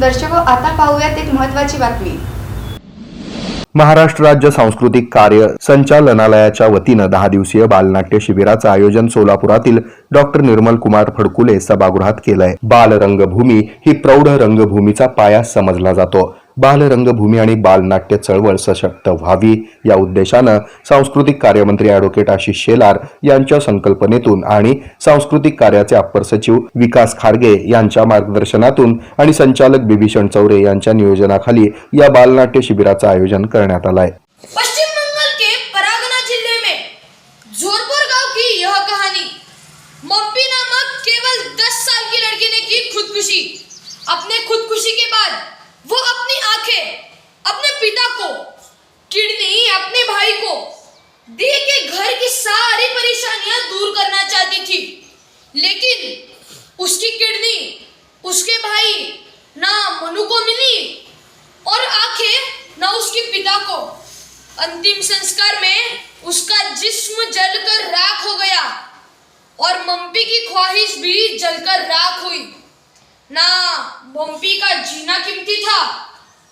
दर्शक आता पाहूयात एक महत्वाची बातमी. महाराष्ट्र राज्य सांस्कृतिक कार्य संचालनालयाच्या वतीनं दहा दिवसीय बालनाट्य शिबिराचं आयोजन सोलापुरातील डॉक्टर निर्मल कुमार फडकुले सभागृहात केलंय. बाल रंगभूमी ही प्रौढ रंगभूमीचा पाया समजला जातो. बालरंगभूमी आणि बालनाट्य चळवळ सशक्त व्हावी या उद्देशानं सांस्कृतिक कार्यमंत्री अॅडव्होकेट आशिष शेलार यांच्या संकल्पनेतून आणि सांस्कृतिक कार्याचे अप्पर सचिव विकास खारगे यांच्या मार्गदर्शनातून आणि संचालक बिभीषण चौरे यांच्या नियोजनाखाली या बालनाट्य शिबिराचं आयोजन करण्यात आलं आहे पश्चिम लेकिन उसकी किडनी, उसके भाई ना मनु को मिली और आँखें ना उसके पिता को। अंतिम संस्कार में उसका जिस्म जलकर राख हो गया और मम्पी की ख्वाहिश भी जलकर राख हुई। ना मम्पी का जीना कीमती था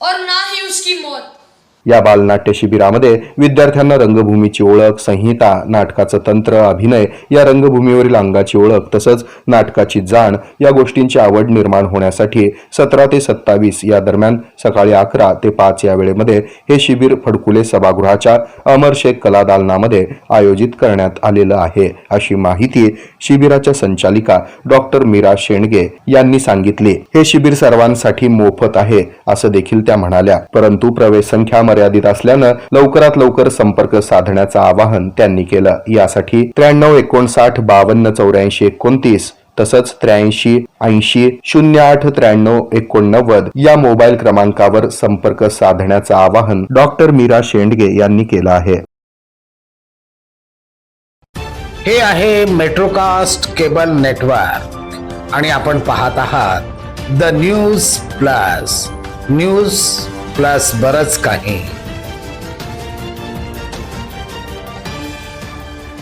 और ना ही उसकी मौत। या बालनाट्य शिबिरामध्ये विद्यार्थ्यांना रंगभूमीची ओळख संहिता नाटकाचं तंत्र अभिनय या रंगभूमीवरील अंगाची ओळख तसंच नाटकाची जाण या गोष्टींची आवड निर्माण होण्यासाठी सतरा ते सत्तावीस या दरम्यान सकाळी अकरा ते पाच या वेळेमध्ये हे शिबिर फडकुले सभागृहाच्या अमर शेख कलादालनामध्ये आयोजित करण्यात आलेलं आहे. अशी माहिती शिबिराच्या संचालिका डॉक्टर मीरा शेंडगे यांनी सांगितली. हे शिबिर सर्वांसाठी मोफत आहे असं देखील त्या म्हणाल्या. परंतु प्रवेश संख्या मर्यादित असल्यानं लवकरात लवकर संपर्क साधण्याचं आवाहन त्यांनी केलं. यासाठी त्र्याण्णव एकोणसाठ बावन्न चौऱ्याऐंशी एकोणतीस तसंच त्र्याऐंशी ऐंशी शून्य आठ त्र्याण्णव एकोणनव्वद या मोबाईल क्रमांकावर संपर्क साधण्याचं आवाहन डॉक्टर मीरा शेंडगे यांनी केलं आहे. हे आहे मेट्रोकास्ट केबल नेटवर्क आणि आपण पाहत आहात the News Plus. News Plus बरंच काही.